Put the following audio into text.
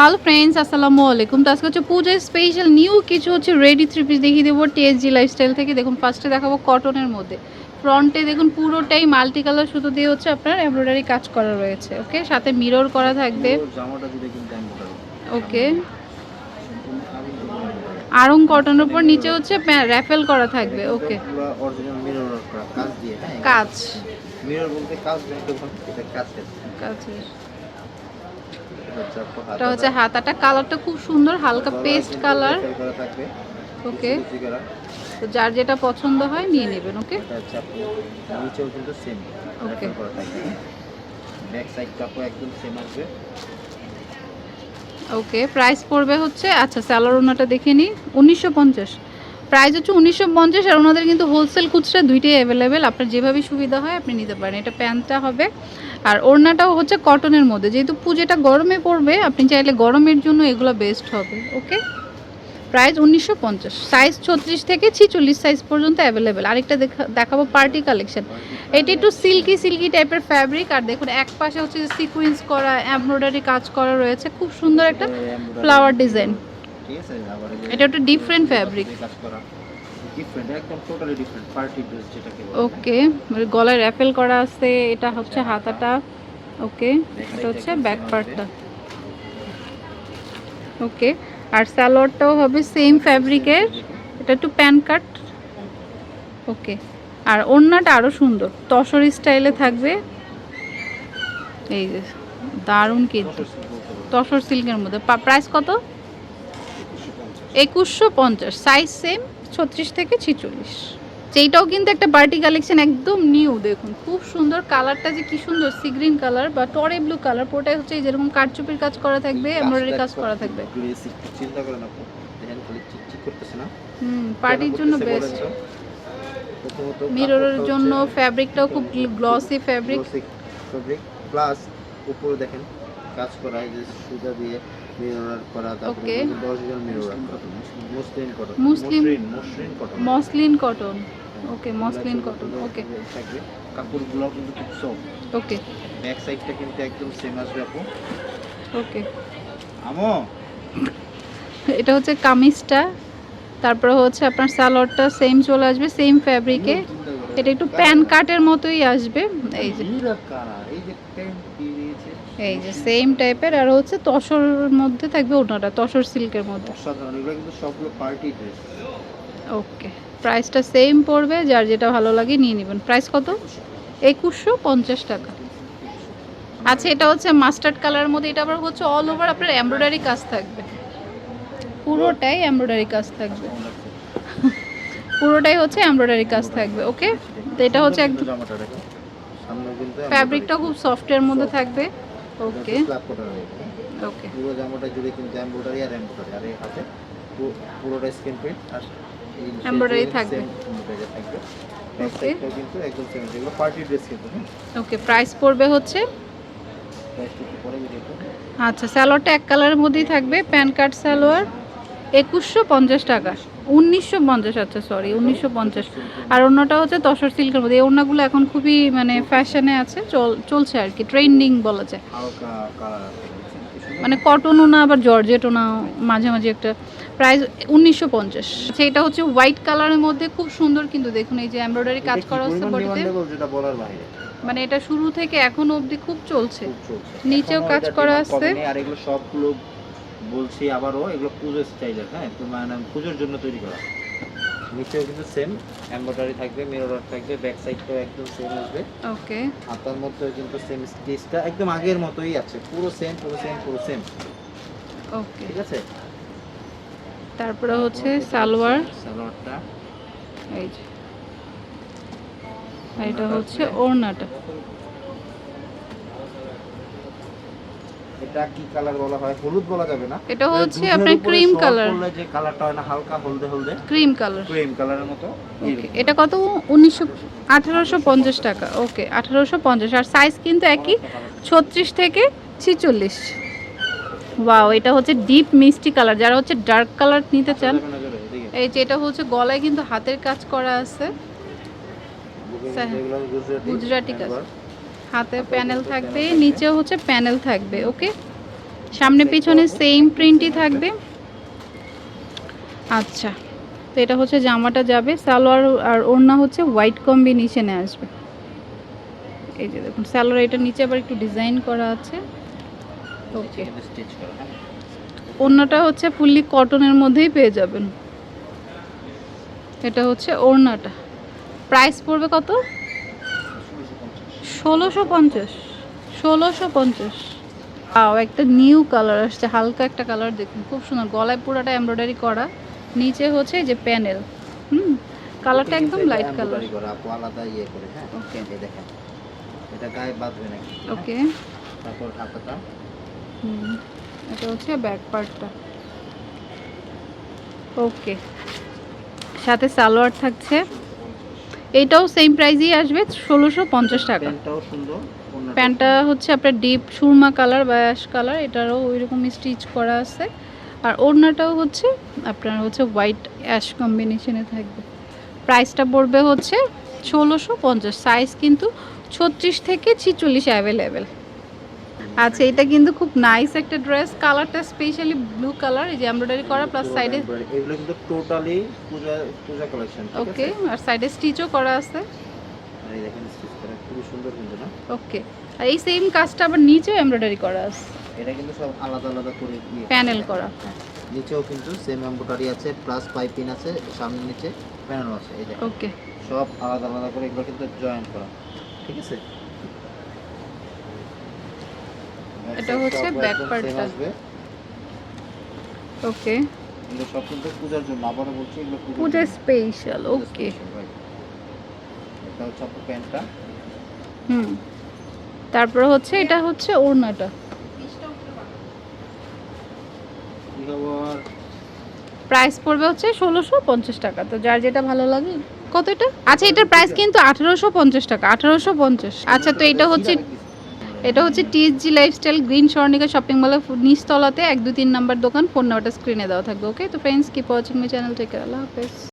Hello friends আসসালামু আলাইকুম তো আজকে হচ্ছে পূজার স্পেশাল নিউ কিছু হচ্ছে রেডি থ্রি পিস দেখিয়ে দেবো টিএসজি লাইফস্টাইল থেকে। দেখুন ফার্স্টে দেখাবো কটনের মধ্যে। ফ্রন্টে দেখুন পুরোটাই মাল্টি কালার শুধু দিয়ে হচ্ছে আপনার এমব্রয়ডারি কাজ করা রয়েছে ওকে সাথে মিরর করা থাকবে। ওকে আরং কটনের উপর নিচে হচ্ছে র্যাফেল করা থাকবে ওকে কাজ কাজ। মিরর বলতে কাজ না এটা হচ্ছে হাতাটা। কালারটা খুব সুন্দর হালকা পেস্ট কালার। ওকে। তো যার যেটা পছন্দ হয় নিয়ে নেবেন ওকে নিচেও কিন্তু সেম Okay. ব্যাক সাইড একদম সেম আসবে। ওকে প্রাইস পড়বে হচ্ছে আচ্ছা স্যালার ওনাটা দেখে নিই উনিশশো পঞ্চাশ। প্রাইস হচ্ছে উনিশশো পঞ্চাশ আর ওনাদের কিন্তু হোলসেল খুচরা দুইটাই অ্যাভেলেবেল আপনার যেভাবে সুবিধা হয় আপনি নিতে পারেন। এটা প্যান্টটা হবে। আর ওড়নাটাও হচ্ছে কটনের মধ্যে। যেহেতু পুজোটা গরমে পড়বে আপনি চাইলে গরমের জন্য এগুলো বেস্ট হবে ওকে প্রাইস উনিশশো পঞ্চাশ। সাইজ ছত্রিশ থেকে ছিচল্লিশ সাইজ পর্যন্ত অ্যাভেলেবেল আরেকটা দেখা- দেখাবো পার্টি কালেকশন এটি একটু সিল্কি সিল্কি টাইপের ফ্যাব্রিক আর দেখুন এক পাশে হচ্ছে সিকুয়েন্স করা এমব্রয়ডারি কাজ করা রয়েছে। খুব সুন্দর একটা ফ্লাওয়ার ডিজাইন ঠিক আছে আবার এটা একটা different fabric। কাজ করা। ডিফারেন্ট একদম টোটালি ডিফারেন্ট পার্টি ড্রেস যেটাকে বলে। ওকে গলায় র্যাফেল করা আছে এটা হচ্ছে হাতাটা। ওকে এটা হচ্ছে ব্যাক পার্টটা ওকে আর স্যালোয়ারটাও হবে সেম ফ্যাব্রিকের এটা একটু প্যান কাট ওকে আর ওড়নাটা আরও সুন্দর। তসর স্টাইলে থাকবে। এই যে দারুণ কিন্তু। তসর সিল্কের মধ্যে। প্রাইস কত? একুশশো পঞ্চাশ সাইজ সেম ছত্রিশ থেকে ছিচল্লিশ। যেইটাও কিন্তু একটা পার্টি কালেকশন একদম নিউ দেখুন। খুব সুন্দর কালারটা যে কি সুন্দর সি গ্রিন কালার বা টরে ব্লু কালার পুরোটাই হচ্ছে এই যেরকম কারচুপির কাজ করা থাকবে এমব্রয়ডারি কাজ করা থাকবে। চিন্তা করেন দেখেন খালি চিকচিক করতেছে না। হুম পার্টির জন্য বেস্ট মিররের জন্য ফ্যাব্রিকটাও খুব গ্লসি ফ্যাব্রিক ফেব্রিক প্লাস উপরে দেখেন কাজ করা এই যে সুতা দিয়ে muslin cotton Muslim- muslin muslin cotton okay muslin cotton okay কাপড়গুলো কিন্তু খুব সফট ওকে ব্যাক সাইডটা কিন্তু একদম সেম আসবে আপু। ওকে আমো। এটা হচ্ছে কামিজটা তারপরে হচ্ছে আপনার সালোয়ারটা সেম চলে আসবে সেম ফ্যাব্রিকে এটা একটু প্যান কাটের মতোই আসবে। এই যে এই যে এই যে সেম টাইপের আর হচ্ছে তসর মধ্যে থাকবে ওনাটা তসর সিল্কের মধ্যে। অসাধারণ এগুলো কিন্তু সবগুলো পার্টি ড্রেস ওকে প্রাইসটা সেম পড়বে যার যেটা ভালো লাগে নিয়ে নেবেন। প্রাইস কত? একুশশো পঞ্চাশ টাকা। আচ্ছা এটা হচ্ছে মাস্টার্ড কালারের মধ্যে এটা আবার হচ্ছে অল ওভার আপনার এমব্রয়ডারি কাজ থাকবে। পুরোটাই এমব্রয়ডারি কাজ থাকবে। পুরোটাই হচ্ছে এমব্রয়ডারি কাজ থাকবে ওকে তো এটা হচ্ছে একদম ফ্যাব্রিকটা খুব সফটের মধ্যে থাকবে। ওকে। স্ল্যাব রয়েছে ওকে। পুরো জামাটা জুড়ে কিন্তু এমব্রয়ডারি আর এমব্রয়ডারি আর এই হাতে পুরোটা স্ক্রিন প্রিন্ট আর যে থাকবে। থাকবে। ব্যাক কিন্তু একদম সেম যেগুলো পার্টি ড্রেস কিন্তু হ্যাঁ? ওকে প্রাইস পড়বে হচ্ছে। আচ্ছা স্যালোয়ারটা এক কালারের মধ্যেই থাকবে প্যান কার্ড সালোয়ার একুশশো পঞ্চাশ টাকা। উনিশশো পঞ্চাশ আচ্ছা সরি উনিশশো পঞ্চাশ। আর অন্যটা হচ্ছে তসর সিল্কের মধ্যে। এই ওড়নাগুলো এখন খুবই মানে ফ্যাশনে আছে চল চলছে আর কি ট্রেন্ডিং বলা যায়। মানে কটনও না আবার জর্জেটও না মাঝে মাঝে একটা প্রাইস উনিশশো পঞ্চাশ। আচ্ছা এটা হচ্ছে হোয়াইট কালারের মধ্যে খুব সুন্দর কিন্তু দেখুন এই যে এমব্রয়ডারি কাজ করা হচ্ছে বডিতে। মানে এটা শুরু থেকে এখনও অবধি খুব চলছে। নিচেও কাজ করা আছে। আর এগুলো সবগুলো বলছি আবারও এগুলো পুজোর স্টাইলের হ্যাঁ? তো মানে পুজোর জন্য তৈরি করা। নিচেও কিন্তু সেম এমব্রয়ডারি থাকবে মিরর থাকবে ব্যাক সাইডটাও একদম সেম আসবে। ওকে হাতার মধ্যেও কিন্তু সেম স্টিচটা একদম আগের মতোই আছে পুরো সেম পুরো সেম পুরো সেম ওকে ঠিক আছে? তারপরে হচ্ছে সালোয়ার। সালোয়ারটা। এই যে। এটা হচ্ছে ওড়নাটা। এটা কি কালার বলা হয়? হলুদ বলা যাবে না। এটা হচ্ছে আপনার ক্রিম কালার করলে যে কালারটা হয় না হালকা হলদে হলদে। ক্রিম কালার ক্রিম কালারের মতো। ওকে এটা কত? উনিশশো আঠারোশো পঞ্চাশ টাকা। ওকে আঠারোশো পঞ্চাশ। আর সাইজ কিন্তু একই। ছত্রিশ থেকে ছিচল্লিশ। ওয়াও এটা হচ্ছে ডিপ মিষ্টি কালার যারা হচ্ছে ডার্ক কালার নিতে চান এদিকে। এই যে এটা হচ্ছে গলায় কিন্তু হাতের কাজ করা আছে। গুজরাটি কাজ। হাতে প্যানেল থাকবে, নিচেও হচ্ছে প্যানেল থাকবে, ওকে? সামনে পিছনে সেম প্রিন্টই থাকবে। আচ্ছা তো এটা হচ্ছে জামাটা যাবে, সালোয়ার আর ওড়না হচ্ছে হোয়াইট কম্বিনেশনে আসবে। এই যে দেখুন, সালোয়ার এটা নিচে আবার একটু ডিজাইন করা আছে। ওকে। ওড়নাটা হচ্ছে ফুললি কটনের মধ্যেই পেয়ে যাবেন। এটা হচ্ছে ওড়নাটা। প্রাইস পড়বে কত? ষোলোশো পঞ্চাশ। ষোলোশো পঞ্চাশ। আও একটা নিউ কালার আসছে হালকা একটা কালার দেখুন খুব সুন্দর। গলায় পুরোটা এমব্রয়ডারি করা নিচে হচ্ছে এই যে প্যানেল হুম কালারটা একদম লাইট কালার Embroidery করা আলাদা ইয়ে করে হ্যাঁ? Okay. দেখেন এটা গায়ে বাঁধবে নাকি? ওকে তারপর হাতাটা। হুম এটা হচ্ছে ব্যাক পার্টটা ওকে সাথে সালোয়ার থাকছে। এইটাও সেম প্রাইসই আসবে ষোলোশো পঞ্চাশ টাকা। প্যান্টটা হচ্ছে আপনার ডিপ সুরমা কালার বা অ্যাশ কালার এটারও ওই রকম স্টিচ করা আছে। আর ওড়নাটাও হচ্ছে আপনার হচ্ছে হোয়াইট অ্যাশ কম্বিনেশনে থাকবে। প্রাইসটা পড়বে হচ্ছে ষোলোশো পঞ্চাশ সাইজ কিন্তু ছত্রিশ থেকে ছিচল্লিশ অ্যাভেলেবেল আচ্ছা এটা কিন্তু খুব নাইস একটা ড্রেস কালারটা স্পেশালি ব্লু কালার এই যে এমব্রয়ডারি করা প্লাস সাইডে এগুলো কিন্তু টোটালি পূজা পূজা কালেকশন ওকে আর সাইডে স্টিচও করা আছে। এই দেখেন স্টিচ করা খুবই সুন্দর কিন্তু না? ওকে আর এই সেম কাজটা আবার নিচেও এমব্রয়ডারি করা আছে। এটা কিন্তু সব আলাদা আলাদা করে Panel করা। হ্যাঁ। নিচেও কিন্তু সেম এমব্রয়ডারি আছে প্লাস পাইপিং আছে সামনে নিচে প্যানেল আছে এই দেখেন। ওকে সব আলাদা আলাদা করে এগুলো কিন্তু জয়েন করা ঠিক আছে? এটা হচ্ছে back part টা। আসবে। ওকে এগুলো সব কিন্তু পূজার জন্য আবারও বলছি এগুলো পূজার পূজা স্পেশাল ওকে এটা হচ্ছে আপনার প্যান্টটা। হুম। তারপরে হচ্ছে এটা হচ্ছে ওড়নাটা। প্রাইস পড়বে হচ্ছে ষোলোশো পঞ্চাশ টাকা। তো যার যেটা ভালো লাগে। কত এটা? আচ্ছা এটার প্রাইস কিন্তু আঠারোশো পঞ্চাশ টাকা আঠারোশো পঞ্চাশ। আচ্ছা তো এটা হচ্ছে এটা হচ্ছে TSG lifestyle green Swarnika shopping মলের নিচতলাতে, এক দু তিন নাম্বার দোকান ফোন নাম্বারটা স্ক্রিনে দেওয়া থাকবে ওকে তো friends keep watching my channel take আল্লাহ হাফেজ।